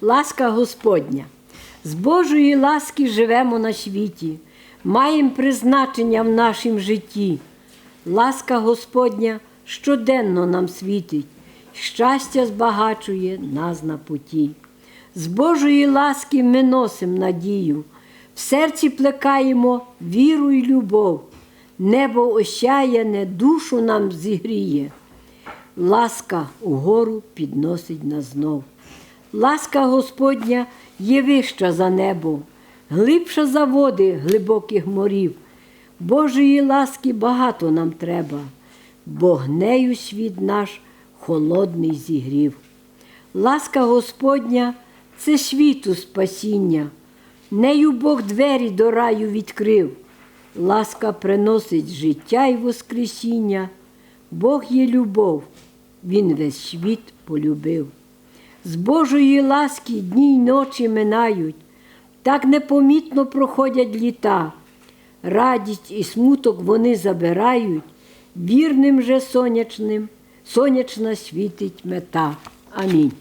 Ласка Господня. З Божої ласки живемо на світі, маємо призначення в нашім житті. Ласка Господня щоденно нам світить, щастя збагачує нас на путі. З Божої ласки ми носимо надію, в серці плекаємо віру й любов, небо осяяне, душу нам зігріє. Ласка угору підносить нас знов. Ласка Господня є вища за небо, глибша за води глибоких морів. Божої ласки багато нам треба, бо гнею світ наш холодний зігрів. Ласка Господня це світу спасіння, нею Бог двері до раю відкрив. Ласка приносить життя й воскресіння, Бог є любов, Він весь світ полюбив. З Божої ласки дні й ночі минають, так непомітно проходять літа. Радість і смуток вони забирають, вірним же сонячним, сонячна світить мета. Амінь.